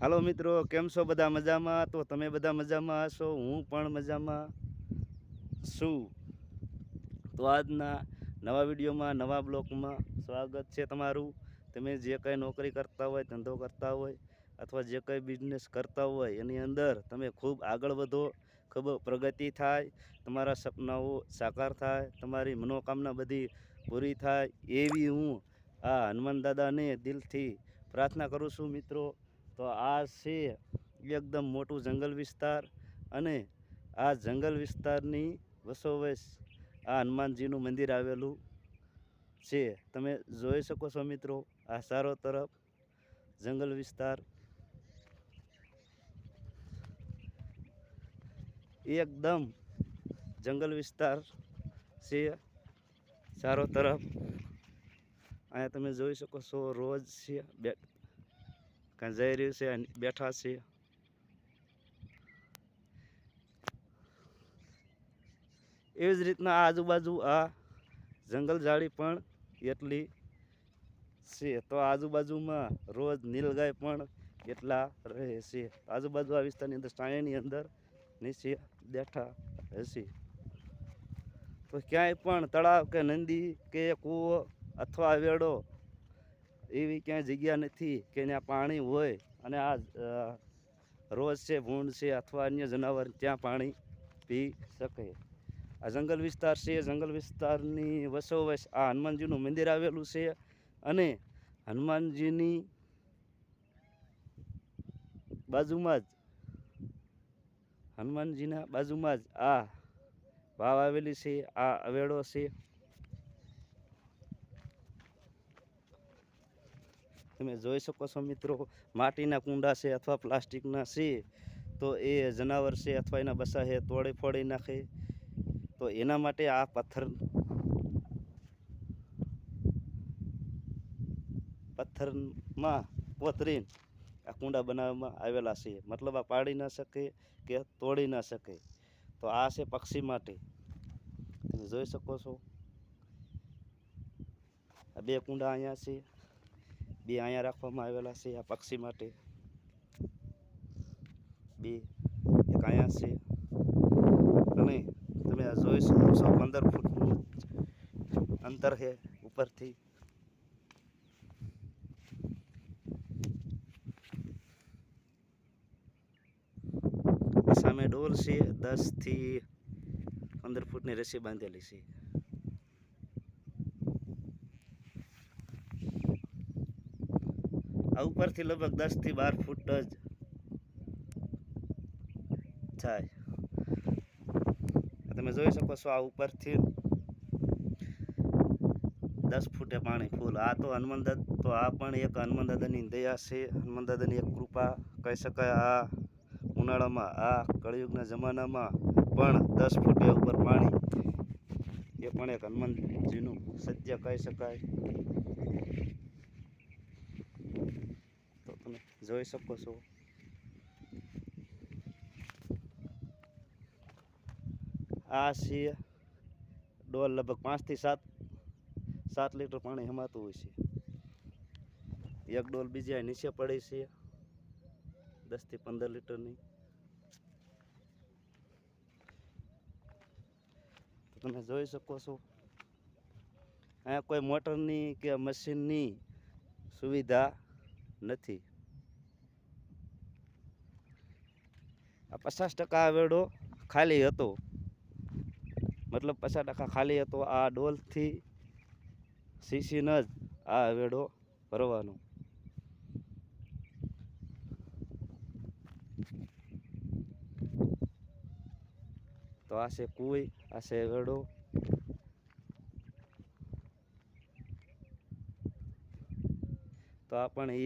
હાલો મિત્રો, કેમ છો બધા મજામાં? તો તમે બધા મજામાં હશો, હું પણ મજામાં છું. તો આજના નવા વિડીયોમાં, નવા બ્લોગમાં સ્વાગત છે તમારું. તમે જે કંઈ નોકરી કરતા હોય, ધંધો કરતા હોય અથવા જે કંઈ બિઝનેસ કરતા હોય, એની અંદર તમે ખૂબ આગળ વધો, ખૂબ પ્રગતિ થાય, તમારા સપનાઓ સાકાર થાય, તમારી મનોકામના બધી પૂરી થાય એવી હું આ હનુમાન દાદાને દિલથી પ્રાર્થના કરું છું મિત્રો. તો આ છે એકદમ મોટું જંગલ વિસ્તાર અને આ જંગલ વિસ્તારની વસોવસ આ હનુમાનજીનું મંદિર આવેલું છે. તમે જોઈ શકો છો મિત્રો, આ ચારો તરફ જંગલ વિસ્તાર. એકદમ જંગલ વિસ્તાર છે. ચારો તરફ. અહીંયા તમે જોઈ શકો છો રોજ છે. બે કાં જઈ રહ્યું છે બેઠા છે એવી જ રીતના આજુબાજુ આ જંગલ ઝાડી પણ એટલી છે. તો આજુબાજુમાં રોજ નીલગાય પણ એટલા રહે છે. આજુબાજુ આ વિસ્તારની અંદર સાયાની અંદર નીચે બેઠા હશે તો ક્યાંય પણ તળાવ કે નદી કે કૂવો અથવા વેડો એવી ક્યાંય જગ્યા નથી કે ત્યાં પાણી હોય અને આ રોજ છે, ભૂંડ છે અથવા અન્ય જનાવર ત્યાં પાણી પી શકે. આ જંગલ વિસ્તાર છે જંગલ વિસ્તારની વસોવસ આ હનુમાનજીનું મંદિર આવેલું છે અને હનુમાનજીની બાજુમાં જ, હનુમાનજીના બાજુમાં જ આ વાવ આવેલી છે, આ અવેડો છે. તમે જોઈ શકો છો મિત્રો, માટીના કુંડા છે અથવા પ્લાસ્ટિકના છે, તો એ જનાવર છે અથવા એના બસા છે, તોડી ફોડી નાખે. તો એના માટે આ પથ્થર પથ્થરમાં કોતરીને આ કુંડા બનાવવામાં આવેલા છે. મતલબ આ પાડી ના શકે કે તોડી ના શકે. તો આ છે પક્ષી માટે. તમે જોઈ શકો છો. આ બે કુંડા અહીંયા છે. બે અહીંયા રાખવામાં આવેલા છે, આ પક્ષી માટે. બે, એક અહીંયા છે. અને તમે આ જોઈ શકો છો પંદર ફૂટનું અંતર છે ઉપરથી. સામે ડોલ છે, દસથી પંદર ફૂટની રસી બાંધેલી છે. આ ઉપરથી લગભગ દસથી બાર ફૂટ જ થાય. તમે જોઈ શકો છો આ ઉપરથી દસ ફૂટે પાણી ફૂલ. આ તો હનુમાન તો આ પણ એક હનુમાન દયા છે. હનુમાન દાદાની એક કૃપા કહી શકાય આ ઉનાળામાં, આ કળિયુગના જમાનામાં પણ દસ ફૂટે ઉપર પાણી. એ પણ એક હનુમાનજીનું સત્ય કહી શકાય તો તમે જોઈ શકો છો. આ છે ડોલ લગભગ પાંચથી સાત સાત લીટર પાણી હમાતું હોય છે. એક ડોલ બીજી નીચે પડે છે. દસથી પંદર લીટરની. તમે જોઈ શકો છો. અહીંયા કોઈ મોટરની કે મશીનની સુવિધા નથી. આ પચાસ ટકા વેડો ખાલી હતો. મતલબ પચાસ ટકા ખાલી હતો. આ ડોલથી સીસીને જ આ વેડો ભરવાનો. તો આ છે કુઈ, આ છે વેડો. તો આ પણ એ